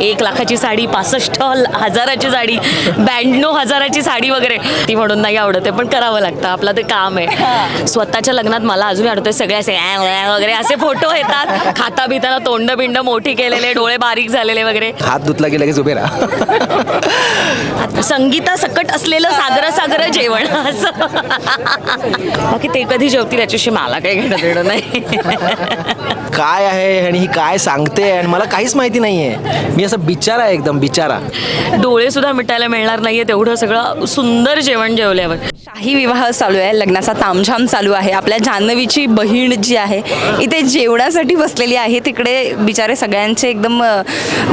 एक लाखाची साडी पासष्ट हजाराची साडी ब्याण्णव हजाराची साडी वगैरे. ती म्हणून नाही आवडत आहे पण करावं लागतं आपलं ते काम आहे. स्वतःच्या लग्नात मला अजून आठवतंय सगळे असे वगैरे असे फोटो येतात. खाता बिताना तोंड बिंड मोठी केलेले डोळे बारीक झालेले वगैरे. हात धुतला की लगेच उभे राहा. संगीता सकट असलेलं सागर सागर जेवण असं. बाकी ते कधी जेवतील याच्याशी मला काही घेणं देणं नाही. काय आहे आणि ही काय सांगते आणि मला काहीच माहिती नाही आहे मी असं बिचारा आहे एकदम बिचारा. डोळे सुद्धा मिटायला मिळणार नाहीये तेवढं सगळं सुंदर जेवण जेवल्यावर. शाही विवाह चालू आहे लग्नाचा तामझाम चालू आहे. आपल्या जान्हवीची बहीण जी आहे इथे जेवणासाठी बसलेली आहे. तिकडे बिचारे सगळ्यांचे एकदम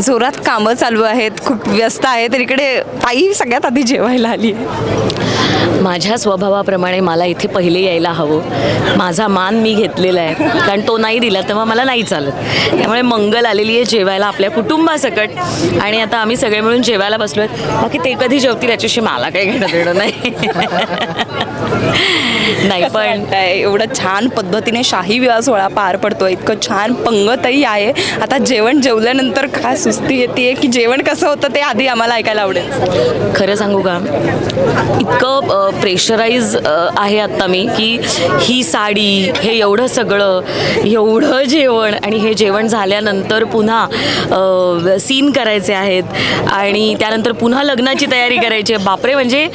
जोरात कामं चालू आहेत खूप व्यस्त आहे तर इकडे ताई सगळ्यात आधी जेवायला आली आहे. माझ्या स्वभावाप्रमाणे मला इथे पहिले यायला हवं. माझा मान मी घेतलेला आहे. कारण तो नाही दिला तेव्हा मला नाही चालत. त्यामुळे मंगल आलेली आहे जेवायला आपल्या कुटुंबासकट. आणि आता आम्ही सगळे मिळून जेवायला बसलो आहेत बाकी ते कधी जेवतील याच्याशी मला काही घेणं देणं नाही. नाही पण वाटतंय? एवढं छान पद्धतीने शाही विवाह सोहळा पार पडतो इतकं छान पंगतही आहे. आता जेवण जेवल्यानंतर काय सुस्ती येते की जेवण कसं होतं ते आधी आम्हाला ऐकायला आवडेल. खरं सांगू का? इतकं प्रेशराईज आहे आत्ता मी की ही साडी हे एवढं सगळं एवढं जेवण आणि हे जेवण झाल्यानंतर पुन्हा सीन करायचे आहेत. आणि त्यानंतर पुन्हा लग्नाची तयारी करायची आहे. बापरे म्हणजे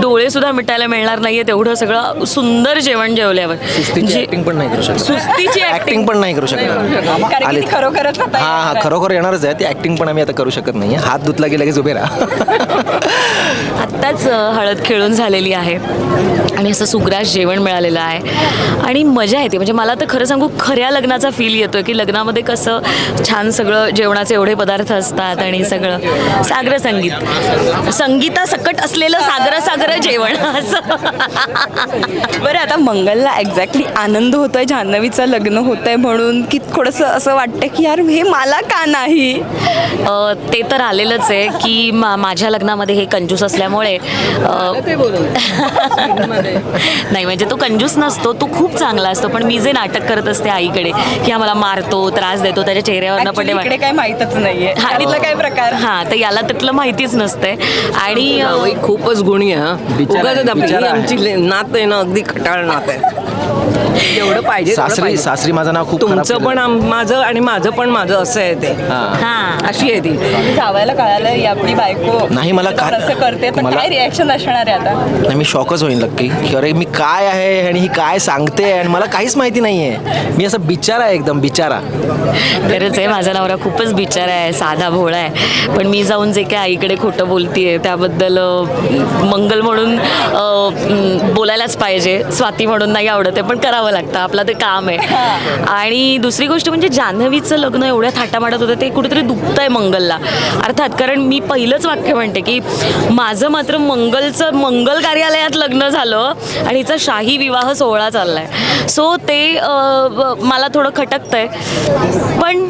डोळेसुद्धा मिटायला मिळणार नाही आहे तेवढं सगळं सुंदर जेवण जेवल्यावर. सुस्तीची ऍक्टिंग पण नाही करू शकत. सुस्तीची ऍक्टिंग पण नाही करू शकत. आले खरोखरच हा हा खरोखर येणारच आहे. ती ऍक्टिंग पण आम्ही आता करू शकत नाही हात धुतला की लगेच उभे राहा. आत्ताच हळद खेळून झालेली आहे. आणि असं सुग्रास जेवण मिळालेलं आहे. आणि मजा येते. म्हणजे मला तर खरं सांगू खऱ्या लग्नाचा फील येतो की लग्नामध्ये कसं छान सगळं जेवणाचे एवढे पदार्थ असतात आणि सगळं. सागर संगीत. संगीता सकट असलेलं सागर सागर जेवण असं. बरं आता मंगलला एक्झॅक्टली आनंद होतोय जान्हवीचं लग्न होतंय म्हणून की थोडंसं असं वाटतं की यार हे मला का नाही? ते तर आलेलंच आहे की मा माझ्या लग्नामध्ये हे कंजूस असल्यामुळे अ, नाही म्हणजे तो कंजूस नसतो तो खूप चांगला असतो पण मी जे नाटक करत असते आईकडे की हा मला मारतो त्रास देतो त्याच्या चेहऱ्यावरनं पण ते काय माहीतच नाहीये. काय प्रकार? हा तर याला त्यातलं माहितीच नसतंय. आणि खूपच गुणी आहे हा. आहे, आहे. आमची नात आहे ना अगदी खटाळ नात आहे. जेवढं पाहिजे तेवढं सासरी पाहिजे. सासरी माझं नाव खूप खराब तुमचं केलं. पण आम- माझं आणि माझं पण माझं असं आहे ते. हा. हा. अशी आहे ती. जावायला कळालं ही आपली बायको नाही, मला काय- असं करते तर मला- काय रिॲक्शन असणार आहे आता? नाही मी शॉकच होईन नक्की. की अरे मी काय आहे आणि ही काय सांगते आणि मला काहीच माहिती नाही आहे मी असं बिचारा आहे एकदम बिचारा. खरंच आहे माझा नवरा खूपच बिचारा आहे साधा भोळा आहे. पण मी जाऊन जे काय आईकडे खोटं बोलतीये त्याबद्दल अ, मंगल म्हणून अ, म, बोलायलाच पाहिजे. स्वाती म्हणून नाही आवडत आहे पण करावं लागतं आपलं ते काम आहे. आणि दुसरी गोष्ट म्हणजे जान्हवीचं लग्न एवढ्या थाटामाटात होतं ते कुठेतरी दुखतंय मंगलला. अर्थात कारण मी पहिलंच वाक्य म्हणते की माझं मात्र मंगलचं मंगल कार्यालयात लग्न झालं आणि हिचा शाही विवाह सोहळा चाललाय. सो ते मला थोडं खटकतंय. पण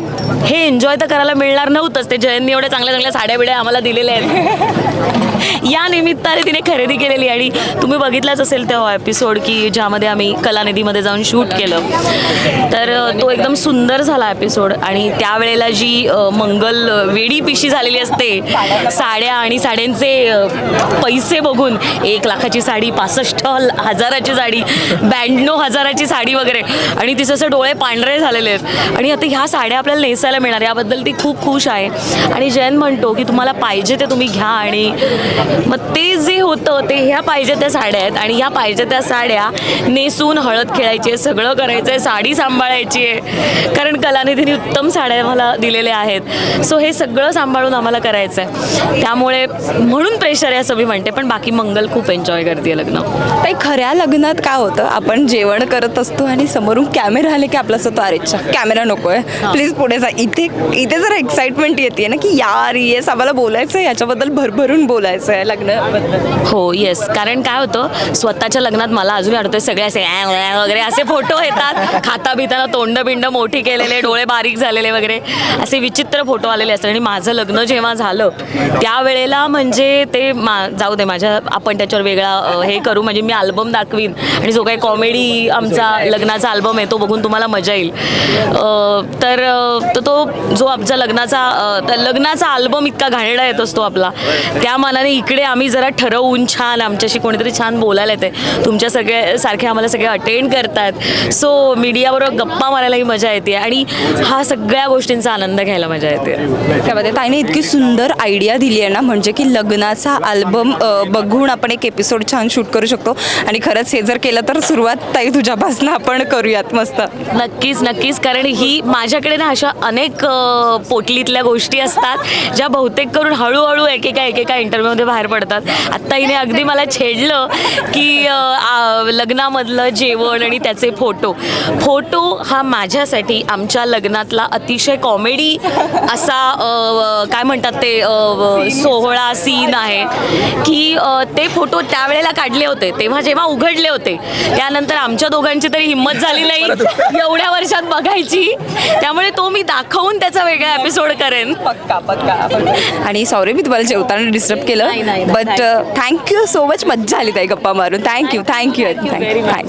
हे एन्जॉय तर करायला मिळणार नव्हतंच. ते जयंनी एवढ्या चांगल्या चांगल्या साड्या बिड्या आम्हाला दिलेल्या आहेत. या निमित्ताने तिने खरेदी केलेली आणि तुम्ही बघितलाच असेल तेव्हा एपिसोड की ज्यामध्ये आम्ही कलानिधीमध्ये जाऊन शूट केलं. तर तो एकदम सुंदर झाला एपिसोड आणि त्यावेळेला जी मंगल वेडी पिशी झालेली असते साड्या आणि साड्यांचे पैसे बघून एक लाखाची साडी पासष्ट हजाराची साडी ब्याण्णव हजाराची साडी वगैरे आणि तिचे असे डोळे पांढरे झालेले आहेत. आणि आता ह्या साड्या आपल्याला नेसायला मिळणार याबद्दल ती खूप खुश आहे. आणि जयंत म्हणतो की तुम्हाला पाहिजे ते तुम्ही घ्या आणि मग ते जे होतं ते ह्या पाहिजे त्या साड्या आहेत. आणि ह्या पाहिजे त्या साड्या नेसून हळद खेळायची आहे सगळं करायचं आहे साडी सांभाळायची आहे. कारण कलानिधीने उत्तम साड्या मला दिलेल्या आहेत. सो हे सगळं सांभाळून आम्हाला करायचं आहे त्यामुळे म्हणून प्रेशर आहे असं मी म्हणते. पण बाकी मंगल खूप एन्जॉय करते लग्न. ताई खऱ्या लग्नात काय होतं? आपण जेवण करत असतो आणि समोरून कॅमेरा आले की आपलं असं तो अरेच्छा कॅमेरा नकोय. प्लीज पुढे जा. इथे इथे जर एक्साइटमेंट येते ना की यार येस आम्हाला बोलायचं आहे याच्याबद्दल भरभरून अजून बोलायचं आहे लग्न. हो येस कारण काय होतं स्वतःच्या लग्नात मला अजून आठवतंय सगळे असे वगैरे असे फोटो येतात. खाता बिताना तोंड बिंड मोठी केलेले डोळे बारीक झालेले वगैरे. असे विचित्र फोटो आलेले असतात. आणि माझं लग्न जेव्हा झालं त्यावेळेला म्हणजे ते मा जाऊ दे माझ्या आपण त्याच्यावर वेगळा हे करू. म्हणजे मी अल्बम दाखवीन. आणि जो काही कॉमेडी आमचा लग्नाचा अल्बम आहे तो बघून तुम्हाला मजा येईल. तर तो जो आमचा लग्नाचा लग्नाचा अल्बम इतका घाणेडा येत असतो आपला. त्या मानाने इकडे आम्ही जरा ठरवून छान आमच्याशी कोणीतरी छान बोलायला येते तुमच्या सगळे सारखे आम्हाला सगळे अटेंड करतात. सो मीडियाबरोबर गप्पा मारायलाही मजा येते आणि हा सगळ्या गोष्टींचा आनंद घ्यायला मजा येते. त्यामध्ये ताईने इतकी सुंदर आयडिया दिली आहे ना म्हणजे की लग्नाचा अल्बम बघून आपण एक एपिसोड छान शूट करू शकतो. आणि खरंच हे जर केलं तर सुरुवात ताई तुझ्यापासून आपण करूयात मस्त. नक्कीच नक्कीच. कारण ही माझ्याकडे ना अशा अनेक पोटलीतल्या गोष्टी असतात ज्या बहुतेक करून हळूहळू एकेका एकेका इंटरव्ह्यूमध्ये बाहेर पडतात. आत्ता हिने अगदी मला छेडलं की लग्नामधलं जेवण आणि त्याचे फोटो. फोटो हा माझ्यासाठी आमच्या लग्नातला अतिशय कॉमेडी असा काय म्हणतात ते सोहळा सीन आहे. की ते फोटो त्यावेळेला काढले होते. तेव्हा जेव्हा उघडले होते त्यानंतर आमच्या दोघांची तरी हिंमत झाली नाही. एवढ्या वर्षात बघायची. त्यामुळे तो मी दाखवून त्याचा वेगळा एपिसोड करेन. पक्का पक्का. आणि सॉरी मी तुम्हाला जेवताना डिस्टर्ब केलं. बट थँक्यू सो मच मज्जा आली ताई गप्पा मारून. Thank you thank you much. थँक्यू